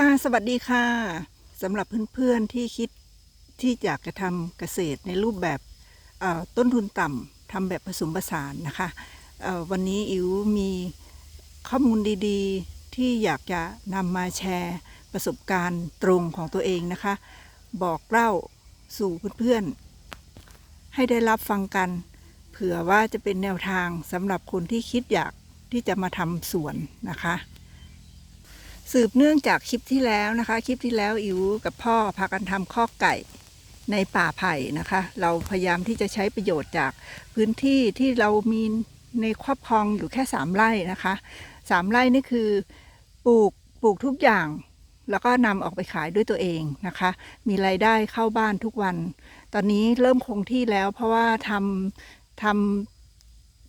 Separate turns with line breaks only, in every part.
ค่ะสวัสดีค่ะสำหรับเพื่อนๆที่คิดที่อยากจะทำเกษตรในรูปแบบต้นทุนต่ำทำแบบผสมผสานนะคะวันนี้อิ๋วมีข้อมูลดีๆ ที่อยากจะนำมาแชร์ประสบการณ์ตรงของตัวเองนะคะ บอกเล่าสู่เพื่อนๆ ให้ได้รับฟังกัน เผื่อว่าจะเป็นแนวทางสำหรับคนที่คิดอยากที่จะมาทำสวนนะคะ สืบเนื่องจากคลิปที่แล้วนะคะ คลิปที่แล้วอิ๋วกับพ่อพากันทำข้อไก่ในป่าไผ่นะคะ เราพยายามที่จะใช้ประโยชน์จากพื้นที่ที่เรามีในครอบครองอยู่แค่สามไร่นะคะสามไร่นี่คือปลูกปลูกทุกอย่าง แล้วก็นำออกไปขายด้วยตัวเองนะคะ มีรายได้เข้าบ้านทุกวัน ตอนนี้เริ่มคงที่แล้วเพราะว่าทำทำ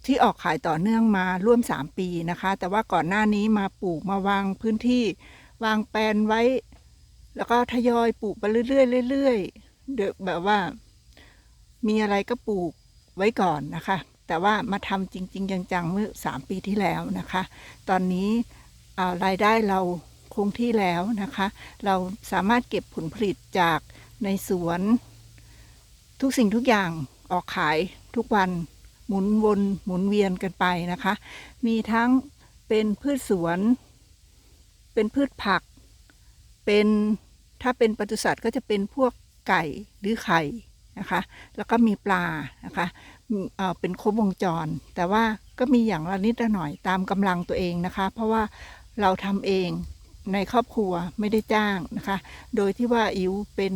ที่ออกขายต่อเนื่องมาร่วม 3 ปีนะคะ แต่ว่าก่อนหน้านี้มาปลูกมาวางพื้นที่ วางแปลนไว้ แล้วก็ทยอยปลูกไปเรื่อยๆเรื่อยๆเดแบบว่า มีอะไรก็ปลูกไว้ก่อนนะคะ แต่ว่ามาทำจริง ๆ จังๆเมื่อ 3 ปีที่แล้วนะคะ ตอนนี้ารายได้เราคงที่แล้วนะคะ เราสามารถเก็บผลผลิตจากในสวน ทุกสิ่งทุกอย่างออกขายทุกวัน หมุนวนหมุนเวียนกันไปนะคะ มีทั้งเป็นพืชสวน เป็นพืชผัก เป็นถ้าเป็นปศุสัตว์ก็จะเป็นพวกไก่หรือไข่นะคะ แล้วก็มีปลานะคะเเป็นครบวงจร แต่ว่าก็มีอย่างละนิดละหน่อยตามกำลังตัวเองนะคะ เพราะว่าเราทำเองในครอบครัวไม่ได้จ้างนะคะ โดยที่ว่าอิ๋วเป็น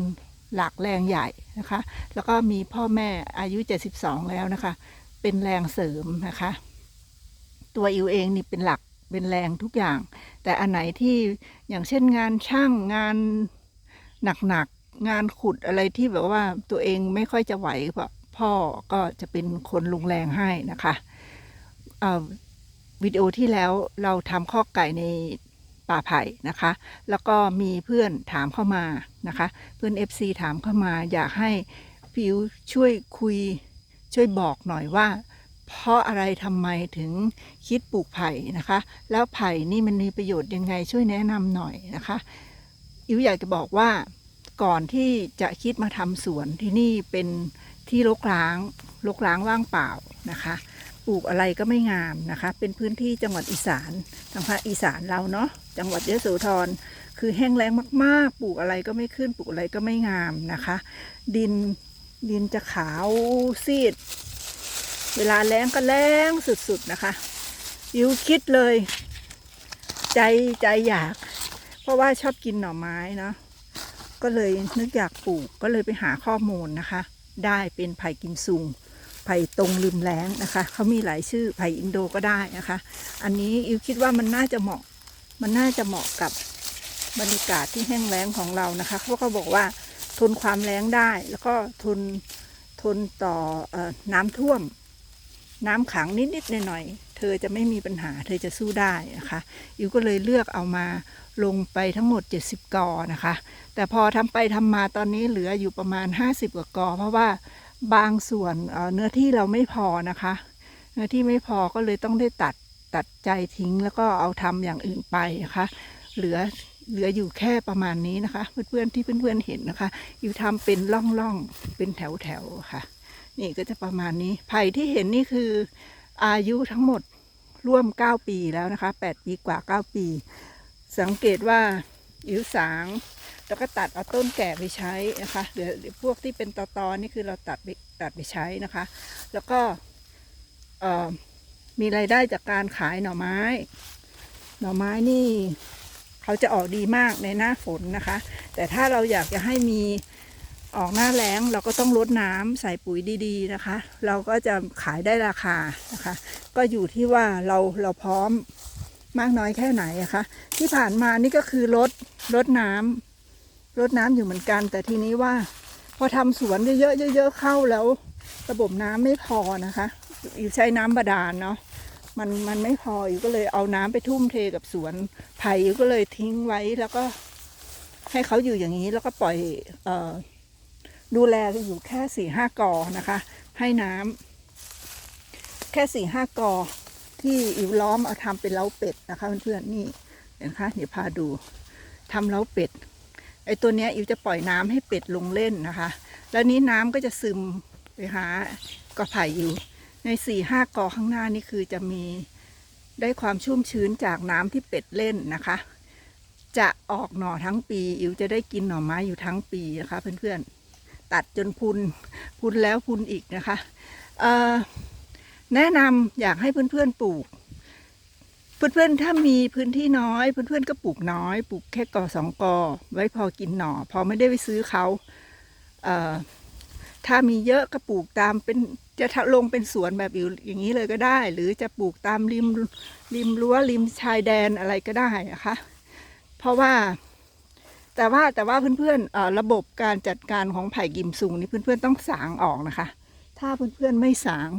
หลักแรงใหญ่นะคะ แล้วก็มีพ่อแม่อายุ 72 แล้วนะคะ เป็นแรงเสริมนะคะ ตัวอิวเองนี่เป็นหลักเป็นแรงทุกอย่าง แต่อันไหนที่อย่างเช่นงานช่างงานหนักๆงานขุดอะไรที่แบบว่าตัวเองไม่ค่อยจะไหวเพราะพ่อก็จะเป็นคนลงแรงให้นะคะเอ่อวิดีโอที่แล้วเราทำข้อไก่ในป่าไผ่นะคะ แล้วก็มีเพื่อนถามเข้ามานะคะ เพื่อน FC ถามเข้ามาอยากให้พิวช่วยคุย ช่วยบอกหน่อยว่า เพราะอะไรทำไมถึงคิดปลูกไผ่นะคะ แล้วไผ่นี่มันมีประโยชน์ยังไงช่วยแนะนำหน่อยนะคะอิ๋วอยากจะบอกว่าก่อนที่จะคิดมาทำสวนที่นี่เป็นที่รกร้างรกร้างว่างเปล่านะคะ ปลูกอะไรก็ไม่งามนะคะ เป็นพื้นที่จังหวัดอีสานทางภาคอีสานเราเนาะจังหวัดยโสธรคือแห้งแล้งมาก ๆ ปลูกอะไรก็ไม่ขึ้นปลูกอะไรก็ไม่งามนะคะ ดิน ดินจะขาวซีด เวลาแล้งก็แล้งสุดๆนะคะยิวคิดเลย ใจใจอยาก เพราะว่าชอบกินหน่อไม้เนาะก็เลยนึกอยากปลูกก็เลยไปหาข้อมูลนะคะ ได้เป็นไผ่กิมซุงไผ่ตรงลืมแล้งนะคะเขามีหลายชื่อไผ่อินโดก็ได้นะคะ อันนี้อิวคิดว่ามันน่าจะเหมาะ มันน่าจะเหมาะกับบรรยากาศที่แห้งแล้งของเรานะคะเขาก็บอกว่า ทนความแล้งได้ แล้วก็ทนทนต่ออน้ำท่วม น้ำขังนิดๆหน่อยๆเธอจะไม่มีปัญหา เธอจะสู้ได้นะคะอิวก็เลยเลือกเอามาลงไปทั้งหมด 70 กอนะคะ แต่พอทำไปทำมาตอนนี้เหลืออยู่ประมาณ 50 กว่ากอ เพราะว่าบางส่วนเอ่อเนื้อที่เราไม่พอนะคะ เนื้อที่ไม่พอก็เลยต้องได้ตัดตัดใจทิ้งแล้วก็เอาทำอย่างอื่นไปนะคะ เหลือ เหลืออยู่แค่ประมาณนี้นะคะ เพื่อนๆที่เพื่อนๆเห็นนะคะ อยู่ทำเป็นร่องๆเป็นแถวๆค่ะ นี่ก็จะประมาณนี้ไผ่ที่เห็นนี่คืออายุทั้งหมดร่วม 9 ปีแล้วนะคะ 8 ปีกว่า 9 ปี สังเกตว่าอิ๋วสางแล้วก็ตัดเอาต้นแก่ไปใช้นะคะเหลือพวกที่เป็นตอตอๆนี่คือเราตัดไปตัดไปใช้นะคะ แล้วก็มีรายได้จากการขายหน่อไม้ หน่อไม้นี่ เขาจะออกดีมากในหน้าฝนนะคะ แต่ถ้าเราอยากจะให้มีออกหน้าแล้งเราก็ต้องลดน้ำใส่ปุ๋ยดีๆนะคะ เราก็จะขายได้ราคานะคะ ก็อยู่ที่ว่าเราเราพร้อมมากน้อยแค่ไหนอะคะ ที่ผ่านมานี่ก็คือลดลดน้ำลดน้ำอยู่เหมือนกัน แต่ทีนี้ว่าพอทำสวนเยอะๆเยอะๆเข้าแล้ว ระบบน้ำไม่พอนะคะอยู่ใช้น้ำบาดาลเนาะ มันมันไม่พออยู่ก็เลยเอาน้ำไปทุ่มเทกับสวนไผ่อยู่ก็เลยทิ้งไว้แล้วก็ให้เขาอยู่อย่างนี้แล้วก็ปล่อยเออดูแลอยู่แค่สี่ห้ากอนะคะ ให้น้ำแค่สี่ห้ากอที่อิวล้อมเอาทำเป็นเล้าเป็ดนะคะเพื่อนๆนี่เห็นคะเดี๋ยวพาดูทำเล้าเป็ดไอตัวเนี้ยอิวจะปล่อยน้ำให้เป็ดลงเล่นนะคะ แล้วนี้น้ำก็จะซึมไปหากอไผ่อิว ในสี่ห้ากอข้างหน้านี่คือจะมีได้ความชุ่มชื้นจากน้ำที่เป็ดเล่นนะคะ จะออกหน่อทั้งปี อิ๋วจะได้กินหน่อไม้อยู่ทั้งปีนะคะ เพื่อนๆ ตัดจนพุนพุนแล้วพุนอีกนะคะแนะนำอยากให้เพื่อนๆปลูก เพื่อนๆถ้ามีพื้นที่น้อย เพื่อนๆก็ปลูกน้อยปลูกแค่กอสองกอไว้พอกินหน่อ พอไม่ได้ไปซื้อเขาเอ่อ ถ้ามีเยอะก็ปลูกตามเป็นจะลงเป็นสวนแบบอยู่อย่างนี้เลยก็ได้ หรือจะปลูกตามริมริมรั้วริมชายแดนอะไรก็ได้นะคะ เพราะว่า แต่ว่าแต่ว่าเพื่อนๆอ่อระบบการจัดการของไผ่กิมซุงนี่เพื่อนๆต้องสางออกนะคะ ถ้าเพื่อนๆไม่สาง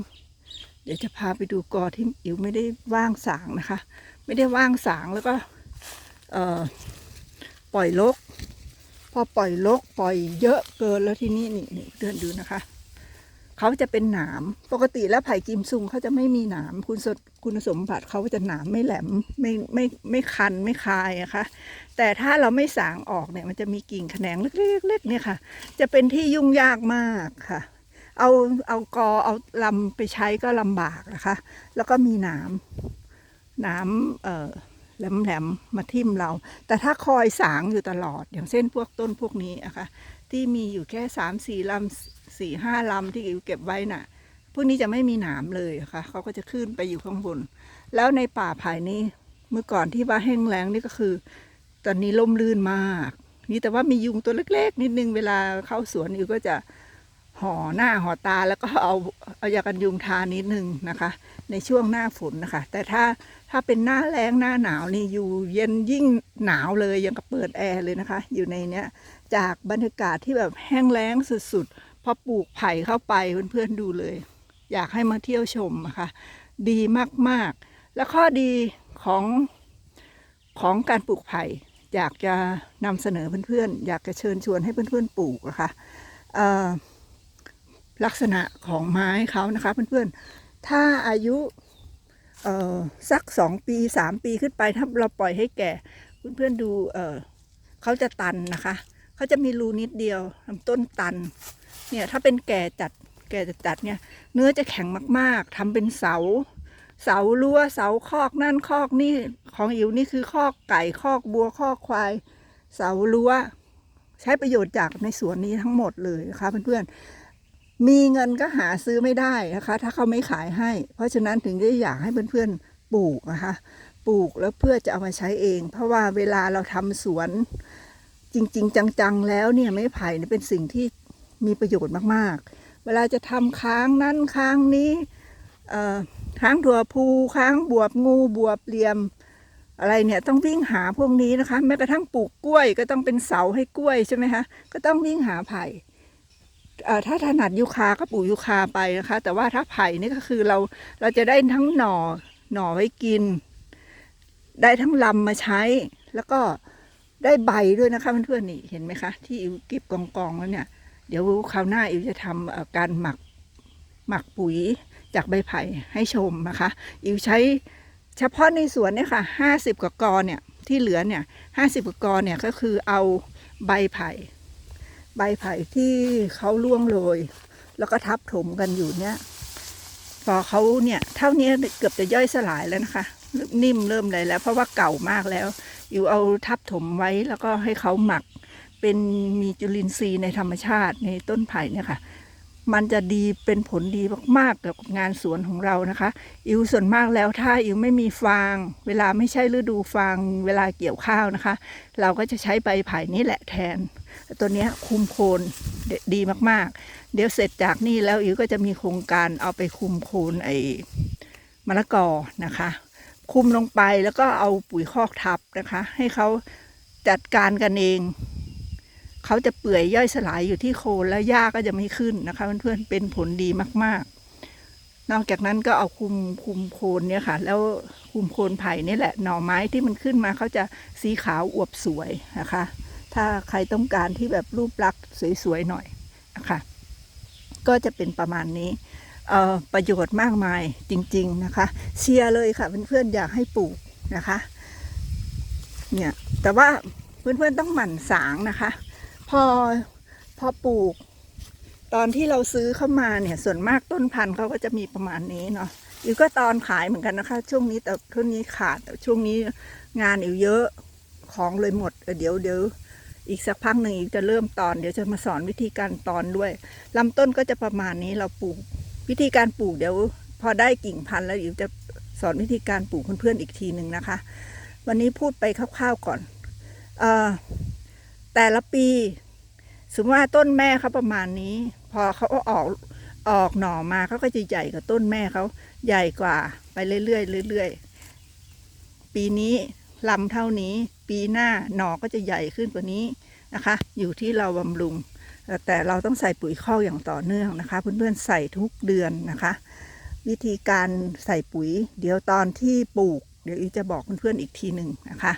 เดี๋ยวจะพาไปดูกอที่อิ๋วไม่ได้ว่างสางนะคะ ไม่ได้ว่างสางแล้วก็ปล่อยลก พอปล่อยลกปล่อยเยอะเกินแล้วที่นี่นี่นี่เดินดูนะคะ เขาจะเป็นหนามปกติแล้วไผ่กิมซุงเขาจะไม่มีหนามคุณสดคุณสมบัติเขาจะหนามไม่แหลมไม่ไม่ไม่คันไม่คายอะคะ แต่ถ้าเราไม่สางออกเนี่ยมันจะมีกิ่งแขนงเล็กๆๆเนี่ยค่ะ จะเป็นที่ยุ่งยากมากค่ะ เอาเอากอเอาลำไปใช้ก็ลำบากนะคะ แล้วก็มีหนามหนามเอ่อ แหลมๆมาทิ่มเรา แต่ถ้าคอยสางอยู่ตลอด อย่างเช่นพวกต้นพวกนี้นะคะที่มีอยู่แค่สามสี่ลำสี่ห้าลำที่อิ๋วเก็บไว้น่ะ พวกนี้จะไม่มีหนามเลยค่ะเขาก็จะขึ้นไปอยู่ข้างบน แล้วในป่าไผ่นี้เมื่อก่อนที่ว่าแห้งแล้งนี่ก็คือ ตอนนี้ล่มลื่นมาก นี่แต่ว่ามียุงตัวเล็ก ๆ นิดนึงเวลาเข้าสวนอิ๋วก็จะ ห่อหน้าห่อตาแล้วก็เอาเอายากันยุงทานิดนึงนะคะ ในช่วงหน้าฝนนะคะ แต่ถ้าถ้าเป็นหน้าแล้งหน้าหนาวนี่อยู่เย็นยิ่งหนาวเลยยังกับเปิดแอร์เลยนะคะ อยู่ในเนี้ยจากบรรยากาศที่แบบแห้งแล้งสุดๆพอปลูกไผ่เข้าไปเพื่อนๆดูเลย อยากให้มาเที่ยวชมนะคะ ดีมากๆ และข้อดีของของการปลูกไผ่อยากจะนำเสนอเพื่อนๆ อยากจะเชิญชวนให้เพื่อนๆปลูกนะคะเอ่อ ลักษณะของไม้เขานะคะเพื่อนๆ ถ้าอายุสักสองปีสามปีขึ้นไปถ้าเราปล่อยให้แก่ เพื่อนๆดูเออเขาจะตันนะคะเขาจะมีรูนิดเดียวลำต้นตันเนี่ยถ้าเป็นแก่จัดแก่จัดจัดเนี่ยเนื้อจะแข็งมากๆทำเป็นเสา เสารั้วเสาคอกนั่นคอกนี่ของอิ๋วนี่คือคอกไก่คอกบัวคอกควาย เสารั้ว ใช้ประโยชน์จากในสวนนี้ทั้งหมดเลยนะคะเพื่อนๆ มีเงินก็หาซื้อไม่ได้นะคะ ถ้าเขาไม่ขายให้ เพราะฉะนั้นถึงได้อยากให้เพื่อนๆปลูกนะคะปลูกแล้วเพื่อจะเอามาใช้เอง เพราะว่าเวลาเราทำสวน จริง ๆ จังๆ แล้วเนี่ยไม้ไผ่เนี่ยเป็นสิ่งที่มีประโยชน์มากๆ เวลาจะทำค้างนั้นค้างนี้ค้างถั่วพูค้างบวบงูบวบเหลี่ยม อะไรเนี่ยต้องวิ่งหาพวกนี้นะคะ แม้กระทั่งปลูกกล้วยก็ต้องเป็นเสาให้กล้วยใช่ไหมคะก็ต้องวิ่งหาไผ่ ถ้าถนัดยูคาก็ปลูกยูคาไปนะคะ แต่ว่าถ้าไผ่นี่ก็คือเราเราจะได้ทั้งหน่อหน่อไว้กิน ได้ทั้งลำมาใช้ แล้วก็ได้ใบด้วยนะคะเพื่อนๆนี่เห็นไหมคะ ที่อิวเก็บกองกองๆแล้วเนี่ย เดี๋ยวคราวหน้าอิวจะทำการหมักหมักปุ๋ยจากใบไผ่ให้ชมนะคะ อิวใช้เฉพาะในสวนเนี่ยค่ะห้าสิบกว่ากอเนี่ยที่เหลือเนี่ยห้าสิบกว่ากอเนี่ยก็คือเอาใบไผ่ ใบไผ่ที่เขาล่วงโรยแล้วก็ทับถมกันอยู่เนี่ยพอเขาเนี่ยเท่านี้เกือบจะย่อยสลายแล้วนะคะ นิ่มเริ่มเลยแล้ว เพราะว่าเก่ามากแล้ว อยู่เอาทับถมไว้แล้วก็ให้เขาหมัก เป็นมีจุลินทรีย์ในธรรมชาติในต้นไผ่เนี่ยค่ะ มันจะดีเป็นผลดีมากๆกับงานสวนของเรานะคะ อิวส่วนมากแล้วถ้าอิวไม่มีฟาง เวลาไม่ใช่ฤดูฟางเวลาเกี่ยวข้าวนะคะ เราก็จะใช้ใบไผ่นี่แหละแทน ตัวนี้คุมโคนเดดีมากๆ เดี๋ยวเสร็จจากนี่แล้วอิ๋วก็จะมีโครงการเอาไปคุมโคนไอ้มะละกอนะคะ คุมลงไปแล้วก็เอาปุ๋ยคอกทับนะคะ ให้เขาจัดการกันเอง เขาจะเปื่อยย่อยสลายอยู่ที่โคนแล้วหญ้าก็จะไม่ขึ้นนะคะเพื่อนๆเป็นผลดีมาก ๆนอกจากนั้นก็เอาคุมคุมโคนเนี่ยค่ะ แล้วคุมโคนไผ่นี่แหละหน่อไม้ที่มันขึ้นมาเขาจะสีขาวอวบสวยนะคะ ถ้าใครต้องการที่แบบรูปลักษณ์สวยๆหน่อยนะคะก็จะเป็นประมาณนี้ประโยชน์มากมายจริง ๆนะคะ เชียร์เลยค่ะเพื่อนๆอยากให้ปลูกนะคะ เนี่ยแต่ว่าเพื่อนๆต้องหมั่นสางนะคะ พอพอปลูก ตอนที่เราซื้อเข้ามาเนี่ยส่วนมากต้นพันธุ์เขาก็จะมีประมาณนี้เนาะอิวก็ตอนขายเหมือนกันนะคะ ช่วงนี้แต่ช่วงนี้ขาดแต่ช่วงนี้งานอิวเยอะของเลยหมดเดี๋ยวเดี๋ยว อีกสักพักหนึ่งอีกจะเริ่มตอน เดี๋ยวจะมาสอนวิธีการตอนด้วยลำต้นก็จะประมาณนี้เราปลูก วิธีการปลูกเดี๋ยว พอได้กิ่งพันธุ์แล้วอิวจะสอนวิธีการปลูกเพื่อนๆอีกทีหนึ่งนะคะ วันนี้พูดไปคร่าวๆก่อนอแต่ละปี สมมติว่าต้นแม่เขาประมาณนี้ พอเขาออกออกหน่อมาเขาก็จะใหญ่กว่าต้นแม่เขาใหญ่กว่าไปเรื่อยๆเรื่อยๆปีนี้ลำเท่านี้ ปีหน้าหน่อก็จะใหญ่ขึ้นกว่านี้นะคะ อยู่ที่เราบำรุง แต่เราต้องใส่ปุ๋ยคอกอย่างต่อเนื่องนะคะ เพื่อนๆใส่ทุกเดือนนะคะ วิธีการใส่ปุ๋ย เดี๋ยวตอนที่ปลูก เดี๋ยวอีจะบอกเพื่อนๆอีกทีหนึ่งนะคะ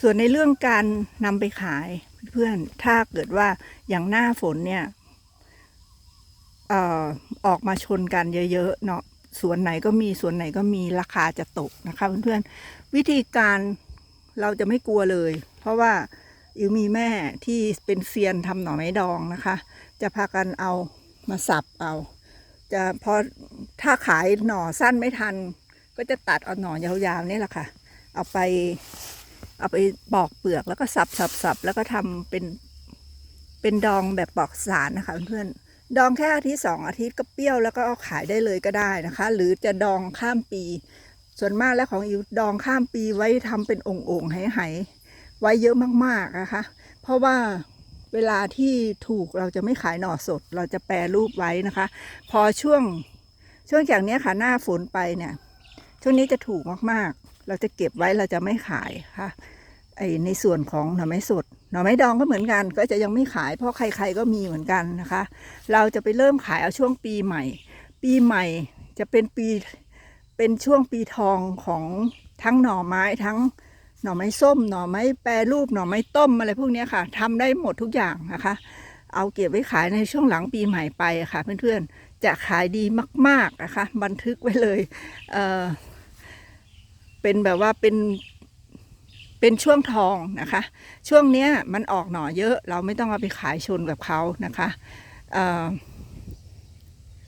ส่วนในเรื่องการนำไปขายเพื่อนๆถ้าเกิดว่าอย่างหน้าฝนเนี่ยออกมาชนกันเยอะๆเนาะ สวนไหนก็มีสวนไหนก็มีราคาจะตกนะคะเพื่อนๆวิธีการเราจะไม่กลัวเลย เพราะว่าอิวมีแม่ที่เป็นเซียนทำหน่อไม้ดองนะคะ จะพากันเอามาสับเอา จะพอถ้าขายหน่อสั้นไม่ทัน ก็จะตัดเอาหน่อยาวๆนี่แหละค่ะ เอาไปเอาไปปอกเปลือกแล้วก็สับสับสับแล้วก็ทำเป็นเป็นดองแบบปอกสารนะคะเพื่อนๆ ดองแค่อาทิตย์สองอาทิตย์ก็เปรี้ยวแล้วก็เอาขายได้เลยก็ได้นะคะ หรือจะดองข้ามปี ส่วนมากแล้วของอิวดองข้ามปีไว้ทำเป็นองค์องค์ๆไหๆไว้เยอะมากๆนะคะ เพราะว่าเวลาที่ถูกเราจะไม่ขายหน่อสด เราจะแปรรูปไว้นะคะ พอช่วงช่วงจากนี้ค่ะหน้าฝนไปเนี่ยช่วงนี้จะถูกมากๆ เราจะเก็บไว้เราจะไม่ขายค่ะ ไอในส่วนของหน่อไม้สด หน่อไม้ดองก็เหมือนกัน ก็จะยังไม่ขายเพราะใครๆก็มีเหมือนกันนะคะ เราจะไปเริ่มขายเอาช่วงปีใหม่ ปีใหม่จะเป็นปีเป็นช่วงปีทองของทั้งหน่อไม้ทั้งหน่อไม้ส้ม หน่อไม้แปรรูปหน่อไม้ต้มอะไรพวกนี้ค่ะทำได้หมดทุกอย่างนะคะ เอาเก็บไว้ขายในช่วงหลังปีใหม่ไปค่ะ เพื่อนๆจะขายดีมาก ๆนะคะ บันทึกไว้เลยเเป็นแบบว่าเป็น เป็นช่วงทองนะคะ ช่วงเนี้ยมันออกหน่อเยอะ เราไม่ต้องเอาไปขายชนกับเขานะคะ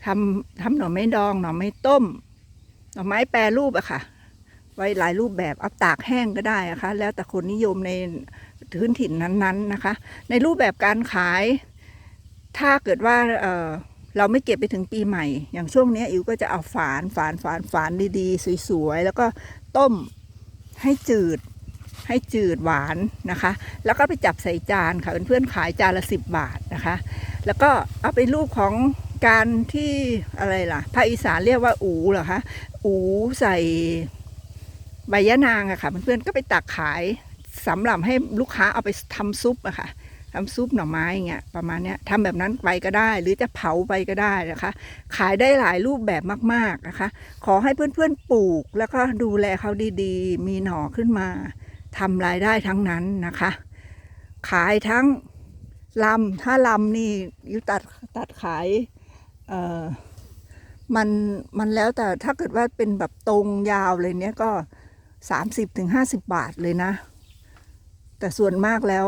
ทำทำหน่อไม้ดองหน่อไม้ต้ม หน่อไม้แปรรูปอะค่ะ ไว้หลายรูปแบบเอาตากแห้งก็ได้นะคะ แล้วแต่คนนิยมในพื้นถิ่นนั้นๆนะคะ ในรูปแบบการขาย ถ้าเกิดว่าเเราไม่เก็บไปถึงปีใหม่ อย่างช่วงนี้อิวก็จะเอาฝานฝานฝานฝานดีๆ สวยๆ แล้วก็ต้มให้จืด ให้จืดหวานนะคะ แล้วก็ไปจับใส่จานค่ะเพื่อนๆขายจานละสิบบาทนะคะ แล้วก็เอาไปรูปของการที่อะไรล่ะภาคอีสานเรียกว่าอูเหรอคะอูใส่ใบยะนางอะค่ะเพื่อนๆก็ไปตักขายสำหรับให้ลูกค้าเอาไปทำซุปอะค่ะทำซุปหน่อไม้อย่างเงี้ยประมาณเนี้ยทำแบบนั้นไปก็ได้ หรือจะเผาไปก็ได้นะคะ ขายได้หลายรูปแบบมาก ๆนะคะ ขอให้เพื่อนๆปลูกแล้วก็ดูแลเขาดีๆ มีหน่อขึ้นมา ทำรายได้ทั้งนั้นนะคะ ขายทั้งลำถ้าลำนี่ยูตัดตัดขายเอ่อมันมันแล้วแต่ถ้าเกิดว่าเป็นแบบตรงยาวเลยเนี้ยก็สามสิบถึงห้าสิบบาทเลยนะ แต่ส่วนมากแล้ว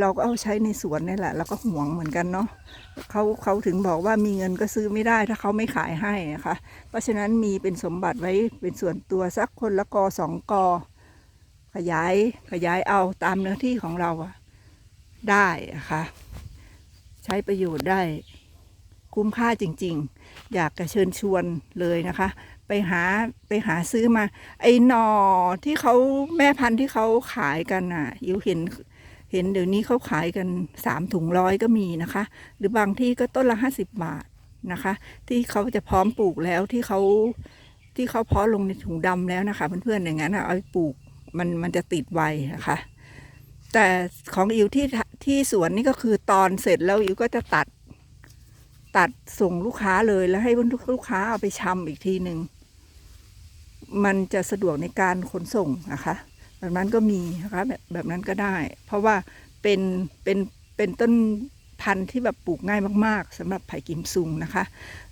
เราก็เอาใช้ในสวนนี่แหละเราก็ห่วงเหมือนกันเนาะเขาเขาถึงบอกว่ามีเงินก็ซื้อไม่ได้ถ้าเขาไม่ขายให้นะคะ เพราะฉะนั้นมีเป็นสมบัติไว้เป็นส่วนตัวสักคนละกอสองกอ ขยายขยายเอาตามเนื้อที่ของเราได้ะคะใช้ประโยชน์ได้คุ้มค่าจริง ๆ อยากจะเชิญชวนเลยนะคะ ไปหาไปหาซื้อมา ไอ้หนอที่เขาแม่พันธุ์ที่เขาขายกันอะยิวเห็นเห็นเดี๋ยวนี้เขาขายกันสามถุงร้อยก็มีนะคะ หรือบางที่ก็ต้นละห้าสิบบาทนะคะ ที่เขาจะพร้อมปลูกแล้วที่เขาที่เขาเพาะลงในถุงดำแล้วนะคะเพื่อนๆอย่างนั้นเอาไปปลูก มันมันจะติดไวนะคะ แต่ของอิวที่ที่สวนนี่ก็คือตอนเสร็จแล้วอิวก็จะตัด ตัดส่งลูกค้าเลยแล้วให้ลูกค้าเอาไปชำอีกทีหนึ่งมันจะสะดวกในการขนส่งนะคะแบบนั้นก็มีนะคะแบบแบบนั้นก็ได้ เพราะว่าเป็นเป็นเป็นต้นพันธุ์ที่แบบปลูกง่ายมาก ๆสำหรับไผ่กิมซุงนะคะ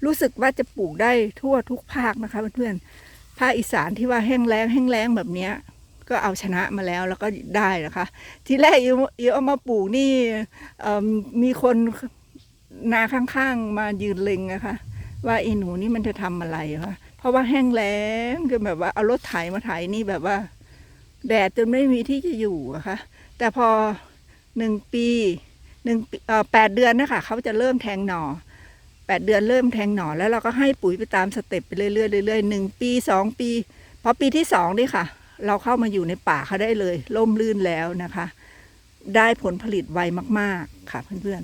รู้สึกว่าจะปลูกได้ทั่วทุกภาคนะคะเพื่อนๆภาคอีสานที่ว่าแห้งแล้งแห้งแล้งแบบเนี้ย ก็เอาชนะมาแล้วแล้วก็ได้นะคะทีแรกอิวอิวเอามาปลูกนี่มีคนนาข้างๆมายืนเล็งนะคะว่าไอ้หนูนี่มันจะทำอะไรวะเพราะว่าแห้งแล้งก็แบบว่าเอารถไถมาไถนี่แบบว่า แดดจนไม่มีที่จะอยู่อะคะแต่พอหนึ่งปีหนึ่งแปดเดือนนะคะเขาจะเริ่มแทงหน่อแปดเดือนเริ่มแทงหน่อแล้วเราก็ให้ปุ๋ยไปตามสเต็ปไปเรื่อยๆเรื่อยๆหนึ่งปีสองปีพอปีที่สองนี่ค่ะ เราเข้ามาอยู่ในป่าเขาได้เลย ล่มลื่นแล้วนะคะ ได้ผลผลิตไวมาก ๆ ค่ะเพื่อน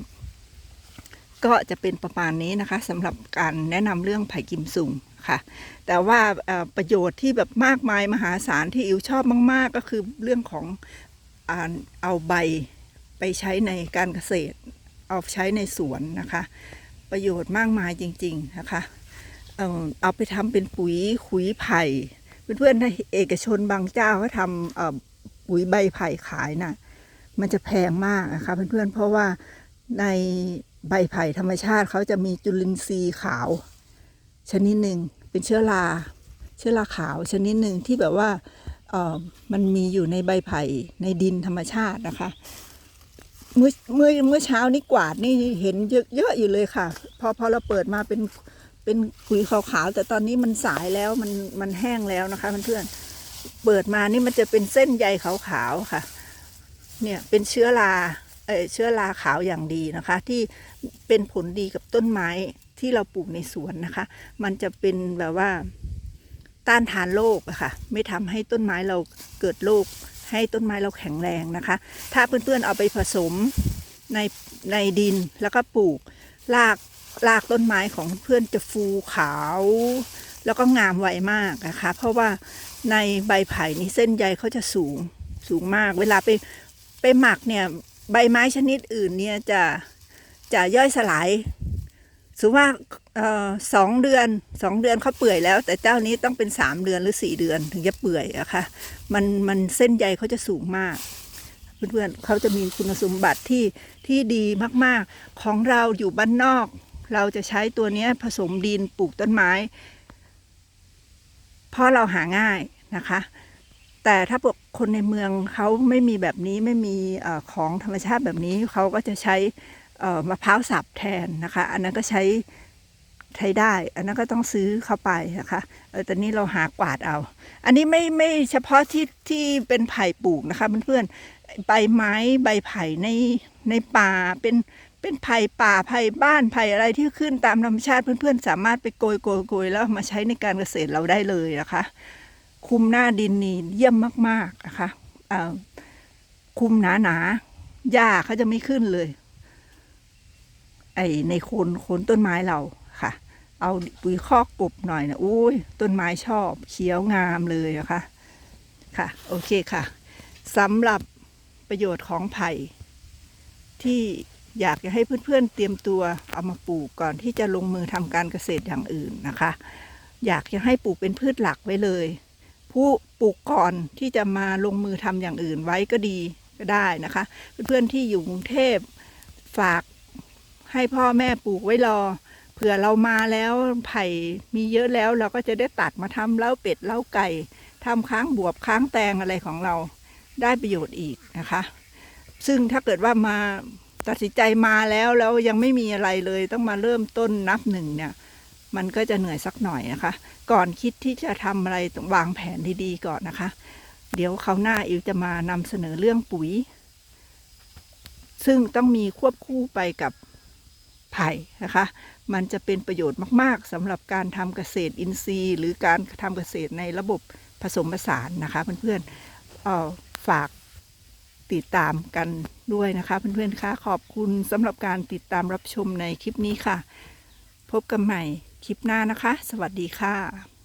ๆ ก็จะเป็นประมาณนี้นะคะสำหรับการแนะนำเรื่องไผ่กิมซุงค่ะ แต่ว่าประโยชน์ที่แบบมากมายมหาศาลที่อิวชอบมาก ๆ ก็คือเรื่องของอเอาใบไปใช้ในการเกษตร เอาใช้ในสวนนะคะ ประโยชน์มากมายจริง ๆ นะคะ เอ่อเอาไปทำเป็นปุ๋ยขุยไผ่ เพื่อนๆในเอกชนบางเจ้าเขาทำอ่อปุ๋ยใบไผ่ขายน่ะ มันจะแพงมากนะคะเพื่อนๆเพราะว่าในใบไผ่ธรรมชาติเขาจะมีจุลินทรีย์ขาว ชนิดหนึ่งเป็นเชื้อราเชื้อราขาวชนิดหนึ่งที่แบบว่าเออมันมีอยู่ในใบไผ่ในดินธรรมชาตินะคะ เมื่อเมื่อเมื่อเช้านี้กวาดนี่เห็นเยอะเยอะอยู่เลยค่ะ พอพอเราเปิดมาเป็น เป็นขุยขาวๆแต่ตอนนี้มันสายแล้วมันมันแห้งแล้วนะคะเพื่อนๆเปิดมานี่มันจะเป็นเส้นใยขาวๆค่ะ เนี่ยเป็นเชื้อราเออเชื้อราขาวอย่างดีนะคะ ที่เป็นผลดีกับต้นไม้ที่เราปลูกในสวนนะคะ มันจะเป็นแบบว่าต้านทานโรคอะค่ะ ไม่ทำให้ต้นไม้เราเกิดโรคให้ต้นไม้เราแข็งแรงนะคะ ถ้าเพื่อนๆเอาไปผสมในในดินแล้วก็ปลูกราก รากต้นไม้ของเพื่อนจะฟูขาว แล้วก็งามไวมากนะคะ เพราะว่าในใบไผ่นี่เส้นใยเขาจะสูงสูงมาก เวลาไปไปหมักเนี่ยใบไม้ชนิดอื่นเนี่ยจะจะย่อยสลายสมมติว่าออสองเดือนสองเดือนเขาเปื่อยแล้ว แต่เจ้านี้ต้องเป็นสามเดือนหรือสี่เดือนถึงจะเปื่อยอะค่ะมันมันเส้นใยเขาจะสูงมาก เพื่อนๆเขาจะมีคุณสมบัติที่ที่ดีมากๆ ของเราอยู่บ้านนอก เราจะใช้ตัวนี้ผสมดินปลูกต้นไม้ เพราะเราหาง่ายนะคะ แต่ถ้าพวกคนในเมืองเขาไม่มีแบบนี้ไม่มีอของธรรมชาติแบบนี้เขาก็จะใช้มะพร้าวสับแทนนะคะ อันนั้นก็ใช้ใช้ได้ อันนั้นก็ต้องซื้อเข้าไปนะคะเออแต่นี้เราหากวาดเอา อันนี้ไม่ไม่เฉพาะที่ที่เป็นไผ่ปลูกนะคะเพื่อนๆใบไม้ใบไผ่ในในป่าเป็น เป็นไผ่ป่าไผ่บ้านไผ่อะไรที่ขึ้นตามธรรมชาติเพื่อนๆ สามารถไปโกยโกยโกยแล้วมาใช้ในการเกษตรเราได้เลยนะคะ คุมหน้าดินนี่เยี่ยมมากๆนะคะคุมหนาหนาๆหญ้าเขาจะไม่ขึ้นเลย ไอในโคนโคนต้นไม้เราค่ะ เอาปุ๋ยคอกกบหน่อยนะอุ้ยต้นไม้ชอบเขียวงามเลยนะคะค่ะโอเคค่ะสำหรับประโยชน์ของไผ่ที่ อยากจะให้เพื่อนๆเตรียมตัวเอามาปลูกก่อนที่จะลงมือทำการเกษตรอย่างอื่นนะคะ อยากจะให้ปลูกเป็นพืชหลักไว้เลย ผู้ปลูกก่อนที่จะมาลงมือทำอย่างอื่นไว้ก็ดีก็ได้นะคะ เพื่อนๆที่อยู่กรุงเทพฝากให้พ่อแม่ปลูกไว้รอเผื่อเรามาแล้วไผ่มีเยอะแล้วเราก็จะได้ตัดมาทำเล้าเป็ดเล้าไก่ทำค้างบวบค้างแตงอะไรของเราได้ประโยชน์อีกนะคะ ซึ่งถ้าเกิดว่ามา ตัดสินใจมาแล้วแล้วยังไม่มีอะไรเลยต้องมาเริ่มต้นนับหนึ่งเนี่ย มันก็จะเหนื่อยสักหน่อยนะคะ ก่อนคิดที่จะทำอะไรต้องวางแผนดีๆก่อนนะคะ เดี๋ยวคราหน้าอิวจะมานำเสนอเรื่องปุ๋ย ซึ่งต้องมีควบคู่ไปกับไผ่นะคะ มันจะเป็นประโยชน์มาก ๆสำหรับการทำเกษตรอินทรีย์ หรือการทำเกษตรในระบบผสมผสานนะคะเพื่อนๆเออฝาก ติดตามกันด้วยนะคะเพื่อนๆคะขอบคุณสำหรับการติดตามรับชมในคลิปนี้ค่ะ พบกันใหม่คลิปหน้านะคะ สวัสดีค่ะ